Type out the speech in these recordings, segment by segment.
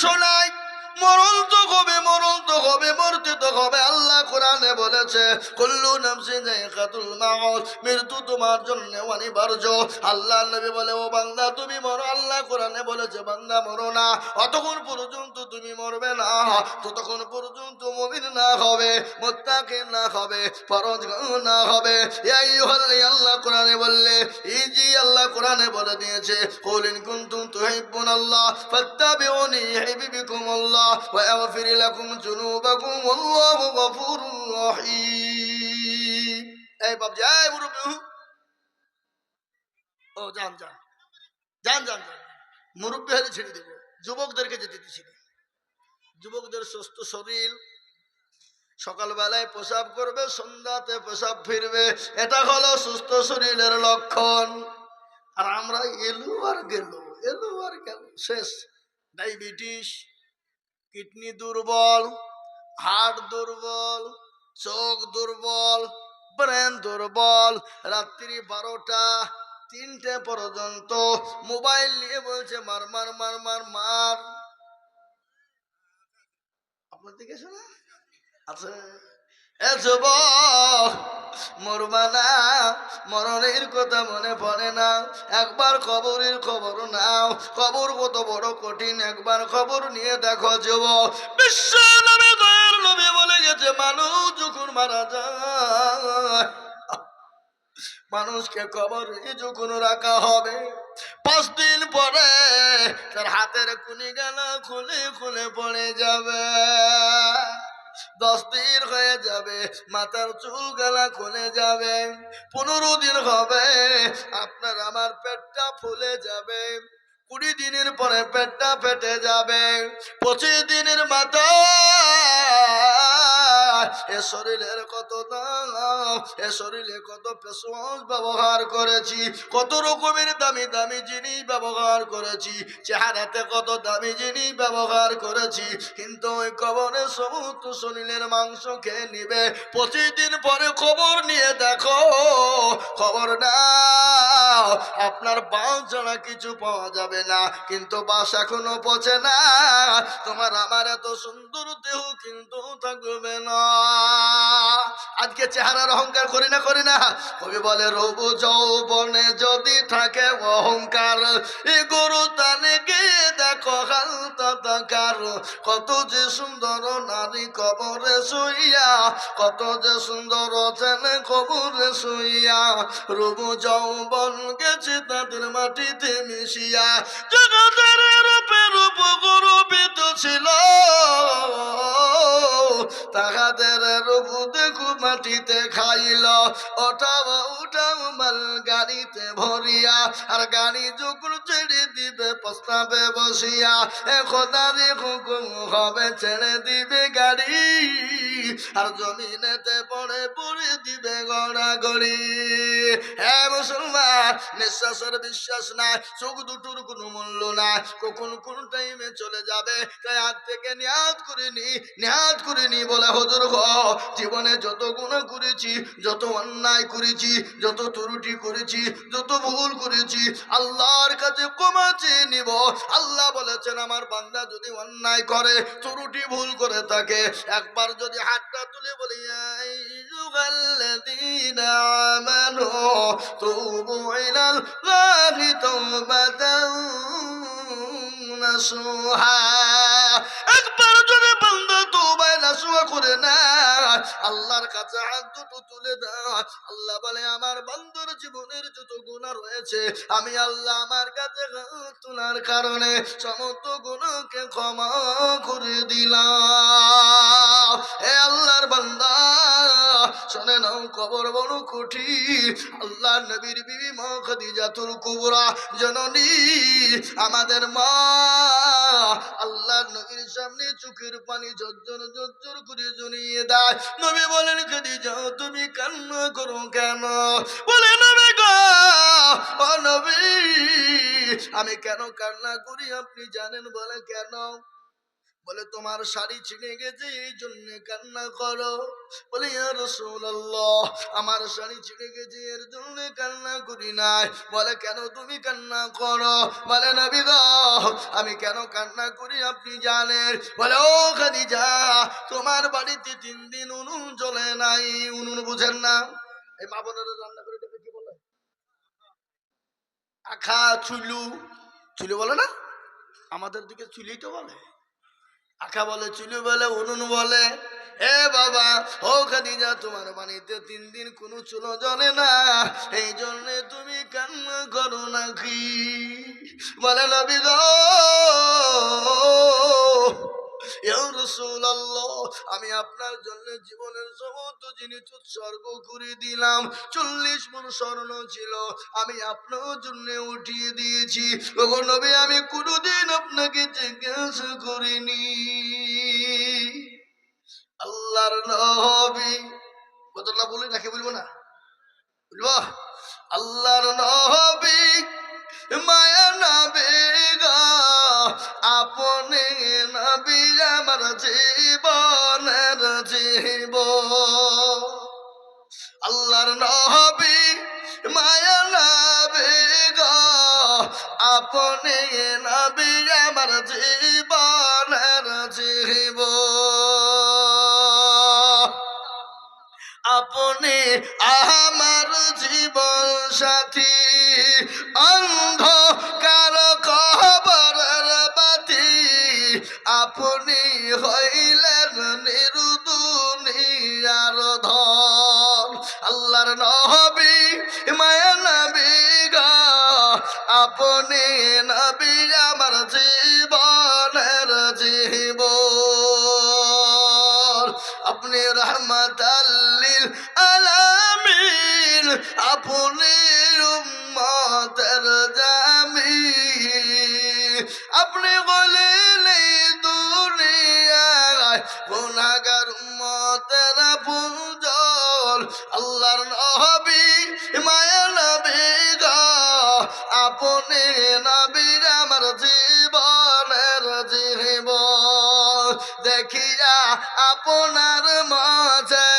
শোনাই মরণ তো হবে মরণ তো হবে মরতে তো হবে আল্লাহ কোরআনে বলেছে, কুল্লু নাফসি যায়কাতুল মাউত, মৃত্যু তোমার জন্য অনিবার্য। আল্লাহ নবী বলে, ও বান্দা, তুমি মরো। আল্লাহ কোরআনে বলেছে, বান্দা, মরো না। অতক্ষণ পর্যন্ত তুমি মরবে না। ততক্ষণ পর্যন্ত মুমিন না হবে, মুত্তাকিন না হবে পরজগার না হবে। এই হলে আল্লাহ কোরআনে বললে, এই যে আল্লাহ কোরআনে বলে দিয়েছে কলিন কুনতুম তুহিব্বুনাল্লাহ, ফাত্তাবিউনি ইউহিব্বুকুমুল্লাহ। ওয়া ইয়াগফির লাকুম যুনুবাকুম ওয়াল্লাহু গফুরুর রহিম এই বাপ জয় মুরব্বি ও, যান যান। যান যান যান। মুরব্বী হলে ছেড়ে দেবো। যুবকদেরকে যেতে দিচ্ছি। যুবকদের সুস্থ শরীর, সকালবেলায় পেশাব করবে, সন্ধ্যাতে পেশাব ফিরবে। এটা হলো সুস্থ শরীরের লক্ষণ। আর আমরা এলু আর গেল। এলু আর গেল। শেষ। ডায়াবেটিস কিডনি দুর্বল, হার্ট দুর্বল, চোখ দুর্বল, ব্রেন দুর্বল, রাত্রি বারোটা তিনটে পর্যন্ত মোবাইল নিয়ে বলছে, মার মার মার মার মার। আপনার দিকে শোনা আছে এ যুবক, মরবা না। মরণের কথা মনে পড়ে না। একবার খবরের খবর নাও। খবর কত বড় কঠিন। একবার খবর নিয়ে দেখো যুবক। বিশ্ব নবী দয়ার নবী বলে গেছে, মানুষ যখন মারা যায়, মানুষকে কবরে যখন রাখা হবে, পাঁচ দিন পরে তার হাতের কুনি গেল খুলে খুলে পড়ে যাবে। দশ দিন হয়ে যাবে, মাথার চুল গালা খুলে যাবে, পনেরো দিন হবে, আপনার আমার পেটটা ফুলে যাবে, কুড়ি দিনের পরে পেটটা ফেটে যাবে, পঁচিশ দিনের মাথা এ শরীরের কত দাম, এ শরীরে কত পেশোয়াজ ব্যবহার করেছি, কত রকমের দামি দামি জিনিস ব্যবহার করেছি, চেহারাতে কত দামি জিনিস ব্যবহার করেছি, কিন্তু ওই কবরে সমস্ত শরীরের মাংস খেয়ে নিবে। পঁচিশ দিন পরে খবর নিয়ে দেখো, খবর না আপনার বাঁশ ছাড়া কিছু পাওয়া যাবে না, কিন্তু বাস এখনও পচে না, তোমার আমার এত সুন্দর দেহ কিন্তু থাকবে না। আজকে চেহারার অহংকার করি না করি না। কবি বলে রবু যৌবনে যদি থাকে অহংকার, এ গরু তানে গিয়ে দেখো হালতা তাকার কত যে সুন্দর নারী কবরে শুইয়া, কত যে সুন্দর ছেলে কবরে শুইয়া রবু যৌবন গেছে তাদের মাটিতে মিশিয়া। জগতের রূপে রূপ গরবিত ছিল। তাহাদের রূপ দেখু মাটিতে খাইল। ওঠাও উঠাও মাল গাড়িতে ভরিয়া, আর গাড়ি ছেড়ে দিবে, প্রস্তাবে বসিয়া হুকুম হবে, ছেড়ে দিবে গাড়ি, আর জমিনেতে পড়ে পড়ে দিবে গড়া গড়ি হ্যাঁ মুসলমান নিঃশ্বাসের বিশ্বাস নাই, চোখ দুটোর কোনো মূল্য নাই। কখন কোন টাইমে চলে যাবে তাই আজ থেকে নিয়াদ করিনি নিয়াদ করিনি বলে, হজুর গ, জীবনে যত গুণ করেছি, যত অন্যায় করেছি, যত ত্রুটি করেছি, যত ভুল করেছি, আল্লাহর কাছে ক্ষমা নিব। আল্লাহ বলেছেন, আমার বান্দা যদি অন্যায় করে, ত্রুটি ভুল করে থাকে, একবার যদি হাতটা তুলে বলি, "ইয়া আইয়ুহাল্লাযীনা আমানু তুবু ইলাল্লাহি তাওবাতান নাসুহা। একবার যদি বান্দা তওবায় নাসুহা করে না। আল্লাহর কাছে হাত দুটো তুলে দাও। আল্লাহ বলে, আমার বান্দর জীবনের যত গুনাহ রয়েছে, আমি আল্লাহ আমার কাছে তোলার কারণে সমস্ত গুণকে ক্ষমা করে দিলাম। হে আল্লাহর বান্দা, শোনে নাও, কবর বড় কঠিন। আল্লাহ নবীর বিবি মা খাদিজাতুল কুবরা জননী, আমাদের মা। আল্লাহ নবীর সামনে চোখের পানি ঝরঝর ঝরঝর করে জড়িয়ে দেয়। নবী বলেন খেদি যাও তুমি কান্না করো কেন? বলে, নবী গো, ও নবী, আমি কেন কান্না করি আপনি জানেন বলে কেন? বলে, তোমার শাড়ি ছিঁড়ে গেছে, এই জন্য কান্না করো। বলে রাসূলুল্লাহ, আমার শাড়ি ছিঁড়ে গেছে, এর জন্য কান্না করি নাই। বলে, কেন তুমি কান্না করো? বলে, নবী আমি কেন কান্না করি আপনি জানেন? বলে, ও খাদিজা, তোমার বাড়িতে তিন দিন উনুন জ্বলে নাই। উনুন বুঝেন না। এই মা বোনেরা রান্না করে দেবে, কি বলে? আখা, চুলু। চুলু বলে না? আমাদের দিকে চুলি তো বলে। আখা বলে, চুলু বলে, উনুন বলে, এ বাবা, ও খাদিজা, তোমার বাড়িতে তিন দিন কোনো চুলো জ্বলে না। এই জন্যে তুমি কান্না করো নাকি? বলে, নবী আমি আপনার জন্য জীবনের সমস্ত জিনিস উৎসর্গ করে দিলাম। চল্লিশ মন স্বর্ণ ছিল, আমি আপনার জন্য উঠিয়ে দিয়েছি। নবী, আমি কোনোদিন আপনাকে জিজ্ঞাসা করিনি। আল্লাহর নবী কতটা বলি নাকি বলব না? বলব? আল্লাহর নবী, মায়া না গো আপনি নবী আমার জীবনের জীব আল্লাহর নবী মায়া নবী গো। আপনি নবী আমার জীবনের জীব আপনি আমার জীবন সাথী। হইলেন নিরুদুনিয়ার ধন। আল্লাহর নবী মায়া নবী গো, আপনি নবী আমার জীবনের জীবন। আপনি রহমত আল্লিল আলামিন, আপনি উম্মতের জামি আপনি বলেন এই দুনিয়ায় গুনাহগার উম্মতের পুঞ্জল আল্লাহর নবী মায়া নবী গো। আপনি নবীর আমার জীবনের জীবন দেখিয়া আপনার মাঝে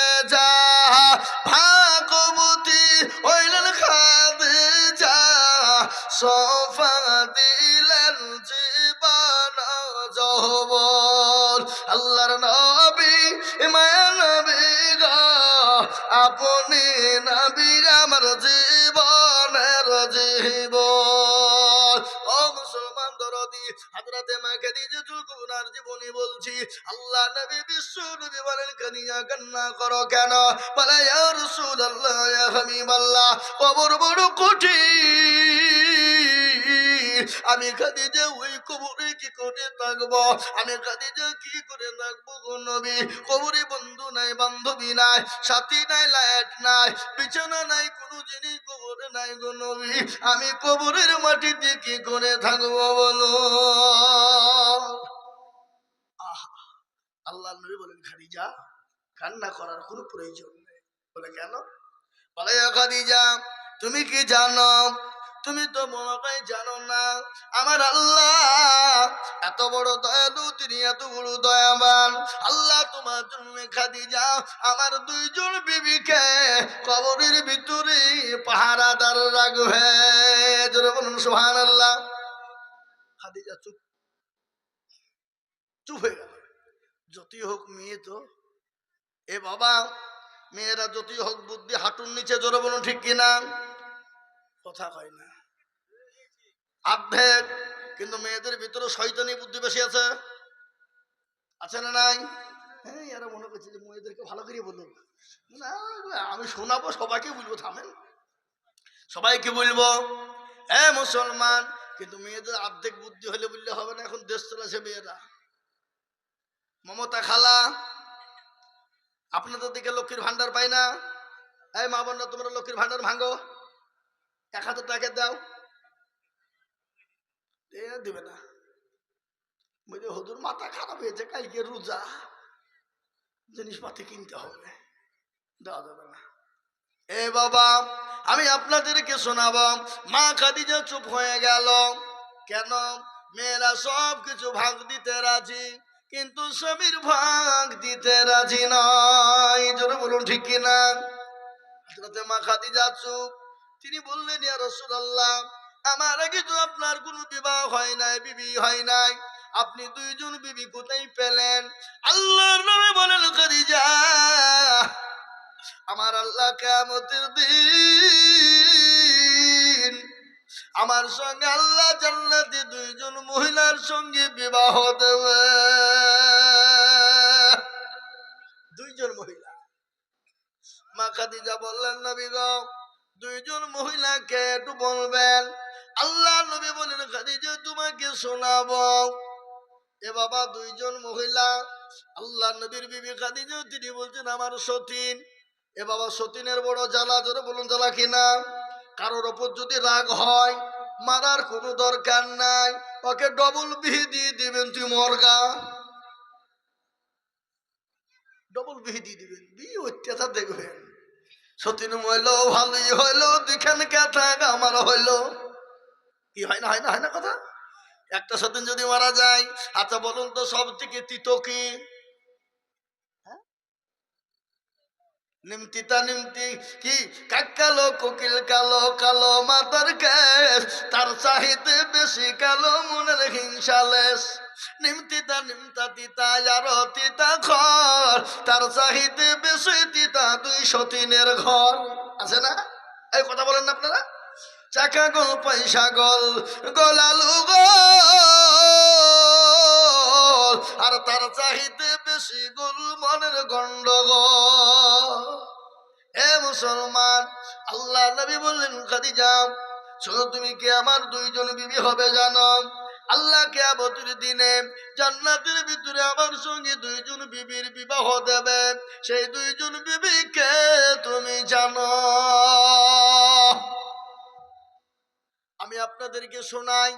সোফা দিলেন জীবন যৌবন। আল্লাহর নবী, মায়া নবী আপনি নবীর আমার জীবনের জীবন। ও মুসলমান মা জীবনী বলছি, আল্লাহ নবী বিশ্ব নবী কান্না করো কেন? বলে কবর বড় কঠিন। আমি খাদিজা ওই কবরে কি করে থাকব? আমি খাদিজা কি করে থাকব গো নবী? কবরে বন্ধু নাই, বান্ধবী নাই, সাথী নাই লাইট নাই, বিছানা নাই, কোনো জিনিস কবরে নাই গো নবী। আমি কবরের মাটিতে কি করে থাকব বলো? আল্লাহ নবী বলেন, খাদিজা, কান্না করার কোনো প্রয়োজন নেই। বলে কেন? বলে, "এ খাদিজা, তুমি কি জানো তুমি তো মনে হয় জানো না। আমার আল্লাহ, এত বড় দয়ালু, তিনি এত বড় দয়াবান। আল্লাহ তোমার জন্য খাদিজা, আমার দুইজন বিবিকে কবরের ভিতরে পাহারাদার রাখবে। জোরে বলুন সুহান আল্লাহ খাদিজা চুপ। চুপ হয়ে গেল। যতই হোক মেয়ে তো। এ বাবা, মেয়েরা যতই হোক বুদ্ধি হাঁটুর নিচে, জোরে বলুন, ঠিক কিনা? কথা কয় না। আর্ধেক কিন্তু মেয়েদের ভিতরে শয়তানি বুদ্ধি বেশি আছে। আছে না নাই? হ্যাঁ এরা মনে করছে যে মেয়েদেরকে ভালো করে বলুন না, আমি শোনাবো, সবাইকে বলব, থামেন। সবাইকে বলব হ্যাঁ মুসলমান, কিন্তু মেয়েদের অর্ধেক বুদ্ধি হলে বললে হবে না, এখন দেশ চলেছে মেয়েরা। মমতা খালা, আপনাদের দিকে লক্ষ্মীর ভান্ডার পাই না। এই মা বোনরা, তোমরা লক্ষ্মীর ভান্ডার ভাঙো। এক হাজার টাকা দাও। দিবে না। বলছে হদুর মাথা খারাপ হয়েছে, কালকে রোজা জিনিসপাতি কিনতে হবে। দেওয়া যাবে না। এ বাবা, আমি আপনাদেরকে শোনাব, মা খাদিজা চুপ হয়ে গেল। কেন? মেয়েরা সব কিছু ভাগ দিতে রাজি, কিন্তু স্বামীর ভাগ দিতে রাজি নয়। জোরে বলুন, ঠিক কিনা মা খাদিজা চুপ। তিনি বললেন, ইয়া রাসূলুল্লাহ আমার আগে তো আপনার কোনো বিবাহ হয় নাই, বিবি হয় নাই। আপনি দুইজন বিবি কোথায় পেলেন? আল্লাহর নামে বলেন, খাদিজা, আমার আল্লাহ কিয়ামতের দিন আমার সঙ্গে আল্লাহ জান্নাতে দুইজন মহিলার সঙ্গে বিবাহ দেবে। দুইজন মহিলা। মা খাদিজা বললেন, নবী দুইজন মহিলাকে একটু বলবেন। আল্লাহ নবী বলেন, খাদিজা, তোমাকে শোনাবো। এ বাবা, দুইজন মহিলা। আল্লাহ নবীর বিবি খাদিজা, তিনি বলছেন, আমার সতীন। এ বাবা, সতীনের বড় জ্বালা, জোরে বলুন, জ্বালা কিনা কারোর ওপর যদি রাগ হয়, মারার কোনো দরকার নাই। ওকে ডবল বিহি দিয়ে দিবেন, তুই মরগা ডবল বিহি দিয়ে দিবেন বিয়ে অত্যাচার দেখবেন। সতীন মইল ভালোই হইল দুখান কথা আমার হইল কি হয় না হয় না হয় না কথা? একটা সতীন যদি মারা যায় আচ্ছা বলুন তো সব থেকে তিত কি? হ্যাঁ? নিমতিতা নিমতি কি? কাক কালো, কোকিল কালো কালো মাতার কেস তার চাহিদে বেশি কালো মনের হিংসালেস নিমতিতা নিমতা তিতা, আর তিতা ঘর তার চাহিদে বেশি তিতা দুই সতীনের ঘর। আছে না? এই কথা বলেন না আপনারা? চাকা গল পয়সা গল, গলালু গল। আর তার চাহিদে বেশি গোল মনের গন্ডগোল। এ মুসলমান, আল্লাহ নবী বললেন, খাদিজা শুধু তুমি কি আমার দুইজন বিবি হবে জানো? আল্লাহ কেয়ামতের দিনে জান্নাতের ভিতরে আমার সঙ্গে দুইজন বিবির বিবাহ দেবে। সেই দুইজন বিবিকে তুমি জানো? আমি আপনাদেরকে শোনাই।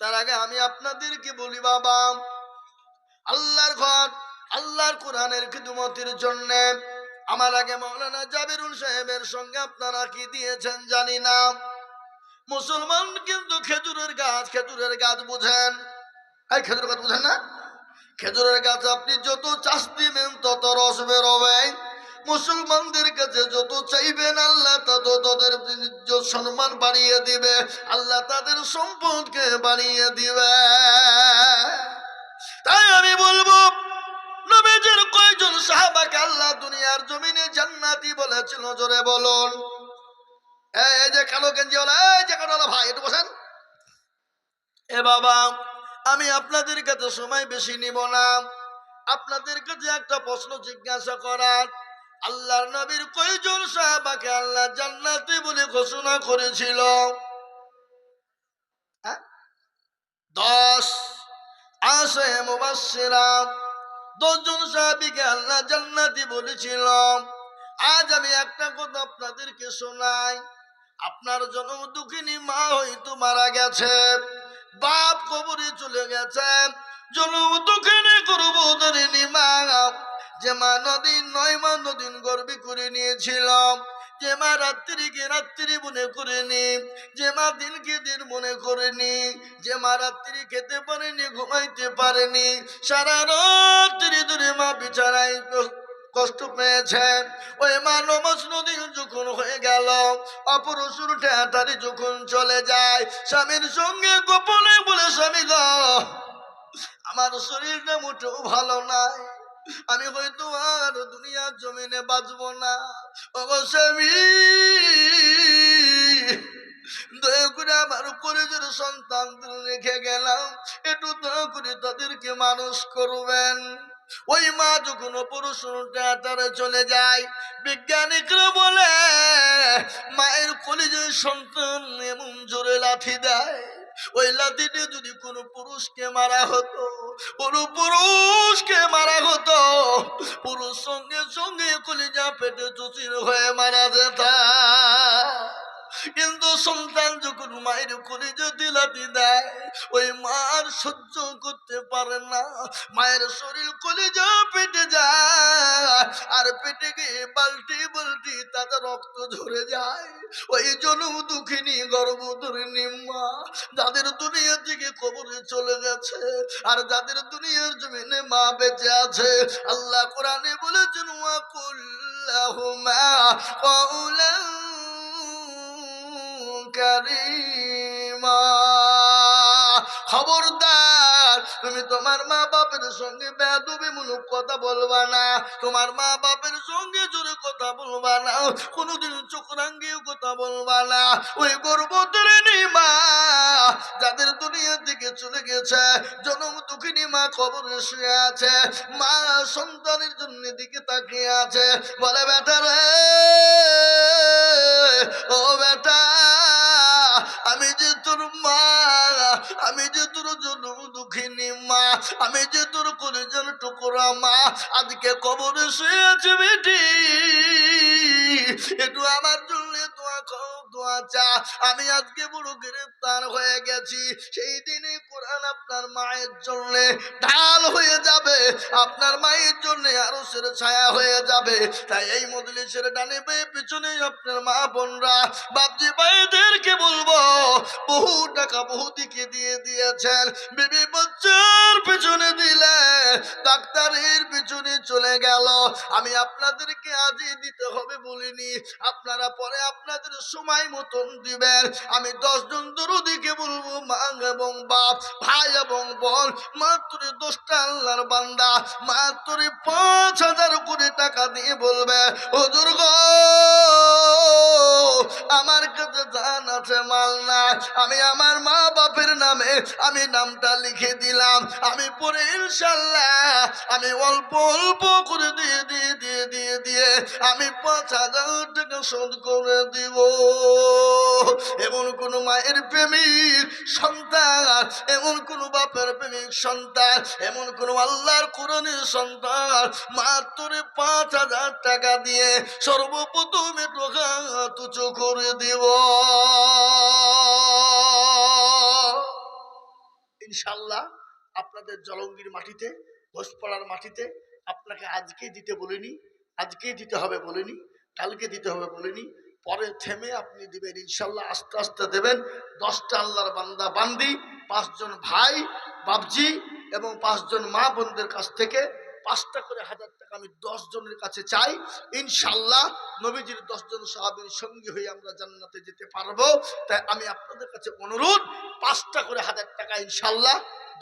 তার আগে আমি আপনাদেরকে বলি, বাবা, আল্লাহর ঘর, আল্লাহর কোরআনের খিদমতের জন্য আমার আগে মৌলানা জাবিরুল সাহেবের সঙ্গে আপনারা কি দিয়েছেন জানি না। মুসলমান কিন্তু খেজুরের গাছ খেজুরের গাছ বুঝেন। এই খেজুরের গাছ বুঝেন না? খেজুরের গাছ আপনি যত চাষ দিবেন, তত রস বেরোবে মুসলমানদের কাছে যত চাইবেন, আল্লাহ তত তাদের সম্মান বাড়িয়ে দিবে। আল্লাহ তাদের সম্পদকে বাড়িয়ে দিবে। তাই আমি বলব, নবীজির কয়জন সাহাবাকে আল্লাহ দুনিয়ার জমিনে জান্নাতি বলেছিল, জোরে বলুন। এই যে কালো গেঞ্জি এই যে কালো ভাই, একটু বসেন। এ বাবা, আমি আপনাদের কাছে সময় বেশি নিব না। আপনাদের কাছে একটা প্রশ্ন জিজ্ঞাসা করার। আল্লাহর নবীর কয়জন সাহাবাকে আল্লাহ জান্নাতি বলে ঘোষণা করেছিল? হ্যাঁ? দশ। আসে মুবাসসিরা দশজন সাহাবিকে আল্লাহ জান্নাতি বলেছিল। আজ আমি একটা কথা আপনাদেরকে শোনাই। আপনার জন্ম দুঃখিনী মা হয়তো মারা গেছে। বাপ কবরে চলে গেছে। জন্ম দুঃখিনী করব ধরিনি মা। যে মা নদীন নয়, মা নদীন গর্বে করে নিয়েছিলাম। যে মা রাত্রি রাত্রিকে রাত্রি মনে করেনি, যে মা দিনকে দিন মনে করেনি, যে মা রাত্রি খেতে পারেনি, ঘুমাইতে পারেনি, সারা রাত্রি ধরে মা বিছানায় কষ্ট পেয়েছে। ওই মা নমাজ নদী যখন হয়ে গেল অপরশুর ঠেঁটারি যখন চলে যায়, স্বামীর সঙ্গে গোপনে বলে, স্বামী আমার শরীরটা মোটেও ভালো নাই। আমি হয়তো আর দুনিয়ার জমিনে বাঁচবো না। অবশ্যই দয়া করে আমার পরিজন সন্তান রেখে গেলাম। একটু দয়া করে তাদেরকে মানুষ করবেন। ওই মা যখন অপরশনটা চলে যায় বিজ্ঞানিকরা বলে, মায়ের কলিজের সন্তান এমন জোরে লাথি দেয়। ওই লাথিতে যদি কোনো পুরুষকে মারা হতো, কোনো পুরুষকে মারা হতো, পুরুষ সঙ্গে সঙ্গে কলিজা পেটে চুচির হয়ে মারা যেত কিন্তু সন্তান যখন মায়ের কলিজা দিলাতি দেয়, ওই মার সহ্য করতে পারে না। মায়ের শরীর কলিজা পেটে যায়, আর পেটে গিয়ে বালতি বালতি তাতে রক্ত ঝরে যায়। ওই জন্য দুঃখিনী, গর্ভধরিণী মা, যাদের দুনিয়া থেকে কবরে চলে গেছে, আর যাদের দুনিয়ার জমিনে মা বেঁচে আছে। আল্লাহ কোরআনে বলেছেন, ওয়া কুল্লাহুমা কওলা কারীমা। খবরদার, তুমি তোমার মা বাপের সঙ্গে বেদবিমূলক কথা বলবা না। তোমার মা বাপের সঙ্গে জোরে কথা বলবা না। কোনোদিন চোখরাঙ্গিও কথা বলবা না। ওই গর্ভধারিণী মা যাদের দুনিয়া থেকে চলে গেছে, জনম দুঃখিনী মা খবর শুয়ে আছে। মা সন্তানের জন্য দিকে তাকিয়ে আছে। বলে, বেটা আমি যে তোর জন্য দুঃখিনী মা, আমি যে তোর কলেজের টুকরা মা, আজকে কবরে শুয়ে আছে বেটি। একটু আমার দোয়া চা আমি আজকে বড় গ্রেফতার হয়ে গেছি। সেই দিনে কোরআন আপনার মায়ের জন্য ঢাল হয়ে যাবে। আপনার মায়ের জন্য আরও সেরে ছায়া হয়ে যাবে। তাই এই মজলিসের ডানে পেয়ে পিছনে আপনার মা বোনরা বাপজি ভাইদেরকে বলব, বহু টাকা বহু দিকে দিয়ে দিয়েছেন। বিবি বাচ্চার পিছনে দিলে ডাক্তারের পিছনে চলে গেল। আমি আপনাদেরকে আজই দিতে হবে বলিনি। আপনারা পরে আপনাদের সময় মতন দিবেন। আমি দশজন দরুদিকে বলব, মা এবং বাপ, ভাই এবং বোন মাত্র দশটা আল্লাহর বান্দা মাত্র পাঁচ হাজার কোটি টাকা দিয়ে বলবে ও গো! আমার কাছে জান আছে, মাল না। আমি আমার মা বাপের নামে আমি নামটা লিখে দিলাম। আমি পরে ইনশাল্লাহ আমি অল্প অল্প করে দিয়ে দিয়ে দিয়ে দিয়ে দিয়ে আমি পাঁচ হাজার টাকা শোধ করে দিব। এমন কোন মায়ের প্রেমিক সন্তান, এমন কোন বাপের প্রেমিক সন্তান, এমন কোন আল্লাহর কোরআনের সন্তান মাত্র পাঁচ হাজার টাকা দিয়ে সর্বপ্রথমে টাকা তুচো করে দিব। ইনশাল্লাহ আপনাদের জলঙ্গির মাটিতে, ঘোষপাড়ার মাটিতে আপনাকে আজকেই দিতে বলিনি, আজকেই দিতে হবে বলিনি, কালকে দিতে হবে বলিনি। পরে থেমে আপনি দিবেন ইনশাল্লাহ আস্তে আস্তে দেবেন। দশটা আল্লাহর বান্দা বান্দি, পাঁচজন ভাই বাবজি এবং পাঁচজন মা বোনদের কাছ থেকে পাঁচটা করে হাজার টাকা আমি দশ জনের কাছে চাই। ইনশাল্লাহ নবীজির দশজন সাহাবীর সঙ্গী হয়ে আমরা জান্নাতে যেতে পারব। তাই আমি আপনাদের কাছে অনুরোধ, পাঁচটা করে হাজার টাকা ইনশাল্লাহ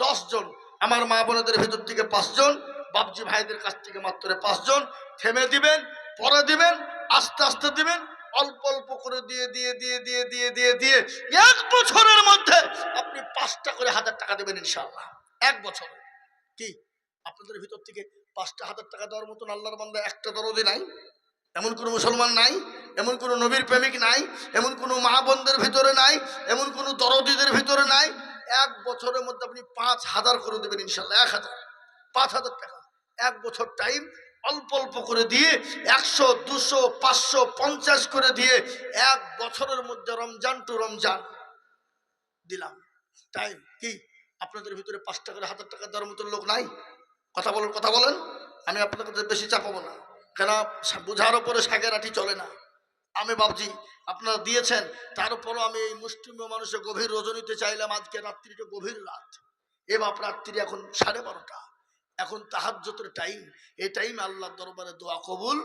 দশ জন, আমার মা বোনদের ভেতর থেকে পাঁচজন বাবজি ভাইদের কাছ থেকে মাত্র পাঁচজন থেমে দিবেন, পরে দিবেন, আস্তে আস্তে দিবেন, অল্প অল্প করে দিয়ে দিয়ে দিয়ে দিয়ে দিয়ে দিয়ে দিয়ে এক বছরের মধ্যে আপনি পাঁচটা করে হাজার টাকা দেবেন ইনশাল্লাহ এক বছর। কি? আপনাদের ভিতর থেকে পাঁচটা হাজার টাকা দেওয়ার মতন আল্লাহর বান্দা একটা দরদি নাই। এমন কোনো মুসলমান নাই, এমন কোনো নবীর প্রেমিক নাই, এমন কোনো মা বোনদের ভিতরে নাই, এমন কোনো দরদিদের ভিতরে নাই। এক বছরের মধ্যে আপনি পাঁচ হাজার করে দেবেন ইনশাল্লাহ, এক হাজার। পাঁচ হাজার টাকা। এক বছর টাইম অল্প অল্প করে দিয়ে একশো, দুশো, পাঁচশো, পঞ্চাশ করে দিয়ে এক বছরের মধ্যে রমজান টু রমজান দিলাম। টাইম কি? আপনাদের ভিতরে পাঁচটা করে হাজার টাকা দেওয়ার মতন লোক নাই? কথা বলেন কথা বলেন। আমি আপনাদের বেশি চাপাবো না। কেন? বোঝার ওপরে আঠি চলে না। আমি ভাবছি, আপনারা দিয়েছেন, তার উপরও আমি এই মুসলিম মানুষের গভীর রজনীতে চাইলাম আজকে রাত্রিটা গভীর রাত। এ বাপ রাত্রি এখন সাড়ে বারোটা। এখন তাহাজ্জতের টাইম। এই টাইম আল্লাহ দরবারে দোয়া কবুল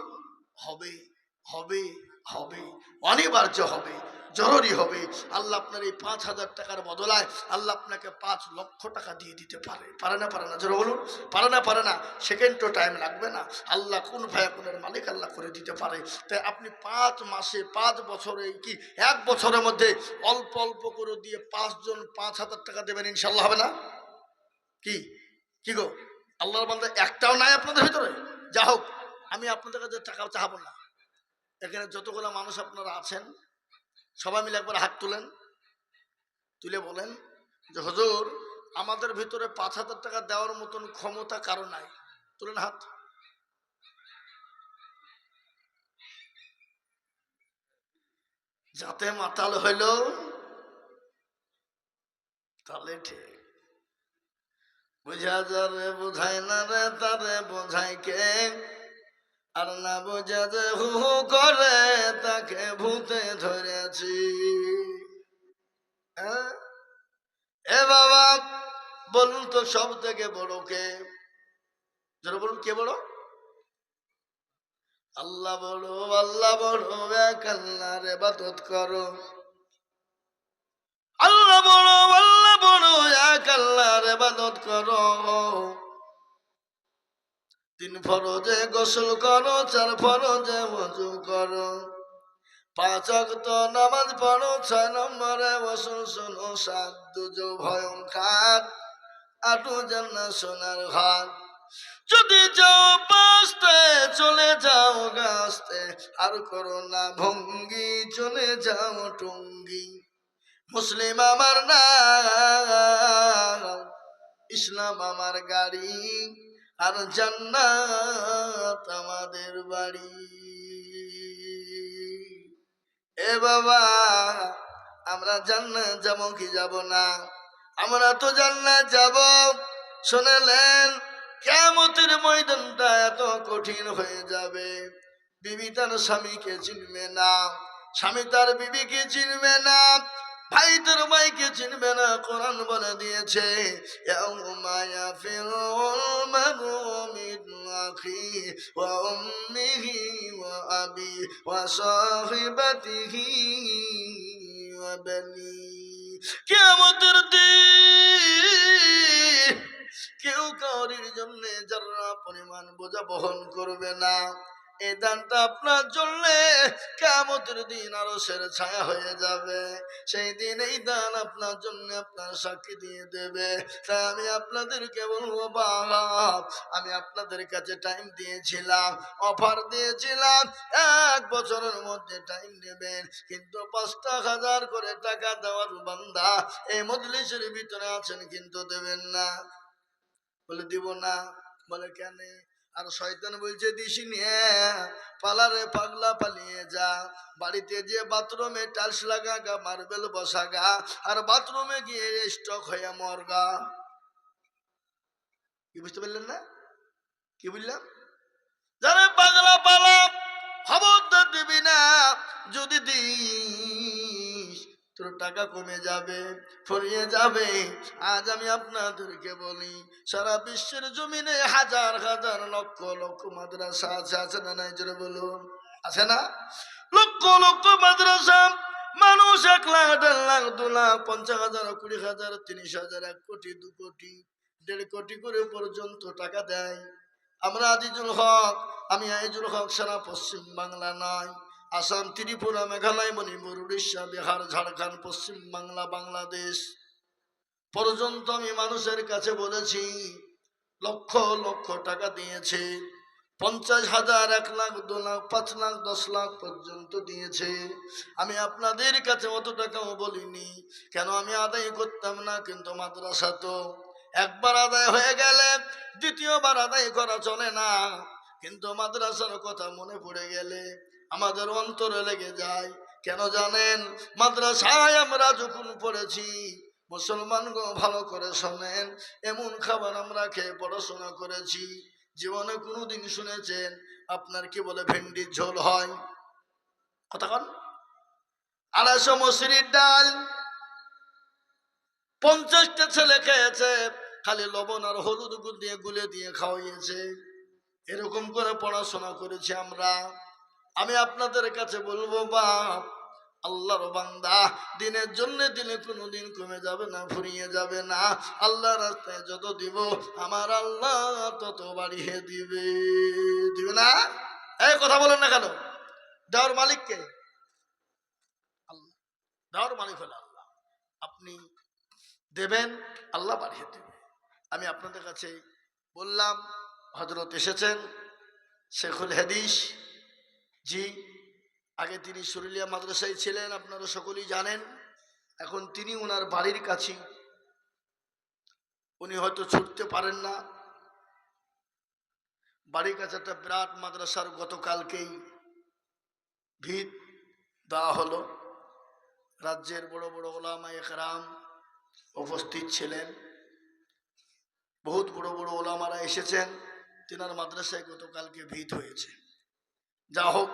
হবে হবে হবে, অনিবার্য হবে। জরুরি হবে। আল্লাহ আপনার এই পাঁচ হাজার টাকার বদলায় আল্লাহ আপনাকে পাঁচ লক্ষ টাকা দিয়ে দিতে পারে। পারে না পারে না, জোর বলুন। পারে না পারে না সেকেন্ডও টাইম লাগবে না। আল্লাহ কোন ভাইয়া কোনের মালিক আল্লাহ করে দিতে পারে। তাই আপনি পাঁচ মাসে, পাঁচ বছরে কি এক বছরের মধ্যে অল্প অল্প করে দিয়ে পাঁচজন পাঁচ হাজার টাকা দেবেন ইনশাল্লাহ হবে না? কি? কি গো? আল্লাহর বান্দা একটাও নাই আপনাদের ভিতরে? যা হোক আমি আপনাদের কাছে টাকা চাহাবো না। এখানে যতগুলো মানুষ আপনারা আছেন সবাই মিলে একবার হাত তুলেন, তুলে বলেন যে, হজুর, আমাদের ভিতরে পাঁচ হাজার টাকা দেওয়ার মতন ক্ষমতা কারও নাই। তুলেন হাত। যাতে মাতাল হইল, তাহলে ঠিক। বুঝা যারে বোঝায় না রে, তারে বোঝায় কে? আর না বোঝা যে হু হু করে তাকে ভূতে ধরেছি। হ্যাঁ? এ বাবা, বলুন তো সব থেকে বড় কে? যারা বলুন, কে বড় আল্লাহ বড় আল্লাহ বড় এক আল্লাহর ইবাদত করো। আল্লাহ বড় আল্লাহ বড় এক আল্লাহর ইবাদত করো। তিন ফরজে গোসল করো, চার ফরজে ওযু করো। পাঁচ অক্ত নামাজ পড়ো, ছয় নম্বরে ওসুল শোনো, সাত দুজো ভয়ঙ্কার আটু জান্না সোনার ঘর। যদি যাও বাঁচতে, চলে যাও গাছতে, আর করো না ভঙ্গি, চলে যাও টঙ্গি। মুসলিম আমার নাম, ইসলাম আমার গাড়ি। আর জান্নাত আমাদের বাড়ি। এ বাবা, আমরা জান্নাত যাব কি যাব না? আমরা তো জান্নাত যাব। শুনেলেন কেমতের ময়দানটা এত কঠিন হয়ে যাবে। বিবি তার স্বামীকে চিনবে না, স্বামী তার বিবিকে চিনবে না। ভাই তোর ভাইকে চিনবে না, কোরআন বলে দিয়েছে কিয়ামতের দিন কেউ কাউরির জন্য যারা পরিমাণ বোঝা বহন করবে না। এই আপনার জন্য কেমতের দিন আরও সের ছায়া হয়ে যাবে। সেই দিন এই দান আপনার জন্য আপনার সাক্ষী দিয়ে দেবে। তাই আমি আপনাদেরকে বলব বাপ আমি আপনাদের কাছে টাইম দিয়েছিলাম অফার দিয়েছিলাম। এক বছরের মধ্যে টাইম নেবেন। কিন্তু পাঁচটা হাজার করে টাকা দেওয়ার বান্দা এই মজলিসের ভিতরে আছেন, কিন্তু দেবেন না। বলে দিব না। বলে কেন? আর শয়তান বলছে দিছি নিয়ে পালারে পাগলা পালিয়ে যা। বাড়িতে যে বাথরুমে টাইলস লাগা গা, মার্বেল বসা গা, আর বাথরুমে গিয়ে স্টক হয়ে মরগা কি বুঝতে পারলেন না? কি বুঝলাম যারা পাগলা পালা, খবরদার দিবি না, যদি দিস তোর টাকা কমে যাবে, ফুরিয়ে যাবে। আজ আমি আপনাদেরকে বলি, সারা বিশ্বের জমিনে হাজার হাজার লক্ষ লক্ষ মাদ্রাসা আছে আছে না নাই? জোরে বলুন। আছে না? লক্ষ লক্ষ মাদ্রাসা। মানুষ এক লাখ, দেড় লাখ, দু লাখ, পঞ্চাশ হাজার, কুড়ি হাজার, তিরিশ হাজার, এক কোটি, দু কোটি, দেড় কোটি করে পর্যন্ত টাকা দেয়। আমরা আজিজুল হক, আমি আইজুল হক সারা পশ্চিম বাংলা নয় আসাম, ত্রিপুরা, মেঘালয়, মণিপুর, উড়িষ্যা, বিহার, ঝাড়খণ্ড, পশ্চিম বাংলা, বাংলাদেশ। পর্যন্ত আমি মানুষের কাছে বলেছি, লক্ষ লক্ষ টাকা দিয়েছে, পঞ্চাশ হাজার, এক লাখ, দু লাখ, পাঁচ লাখ, দশ লাখ পর্যন্ত দিয়েছে। আমি আপনাদের কাছে অত টাকাও বলিনি, কেন আমি আদায় করতাম না, কিন্তু মাদ্রাসা তো একবার আদায় হয়ে গেলে, দ্বিতীয়বার আদায় করা চলে না। কিন্তু মাদ্রাসার কথা মনে পড়ে গেলে আমাদের অন্তরে লেগে যায়। কেন জানেন? মাদ্রাসায় আমরা যখন পড়েছি, মুসলমান গো, ভালো করে শোনেন। এমন খাবার আমরা খেয়ে পড়াশোনা করেছি। জীবনে কোনোদিন শুনেছেন, আপনার কি বলে ভেন্ডির ঝোল হয়? কন। আড়াইশো মসুরির ডাল, পঞ্চাশটা ছেলে খেয়েছে, খালি লবণ আর হলুদ গুল দিয়ে গুলে দিয়ে খাওয়াইয়েছে। এরকম করে পড়াশোনা করেছি আমরা। আমি আপনাদের কাছে বলব বাপ আল্লাহর বান্দা, দিনের জন্য দিনে কোনো দিন কমে যাবে না, ফুরিয়ে যাবে না। আল্লাহ রাস্তায় যত দিব, আমার আল্লাহ তত বাড়িয়ে দিবে। দিবে না? এই কথা বলেন না কেন? দেওয়ার মালিককে আল্লাহ। দেওয়ার মালিক হলো আল্লাহ। আপনি দেবেন, আল্লাহ বাড়িয়ে দেবে। আমি আপনাদের কাছে বললাম হজরত এসেছেন, শেখুল হাদিস। জি, আগে তিনি সুরুলিয়া মাদ্রাসায় ছিলেন, আপনারা সকলেই জানেন। এখন তিনি ওনার বাড়ির কাছেই উনি হয়তো ছুটতে পারেন না। বাড়ির কাছে একটা বিরাট মাদ্রাসার গতকালকেই ভিত দেওয়া হলো। রাজ্যের বড় বড় ওলামা একরাম উপস্থিত ছিলেন। বহুত বড় বড় ওলামারা এসেছেন। তেনার মাদ্রাসায় গতকালকে ভিত হয়েছে। যা হোক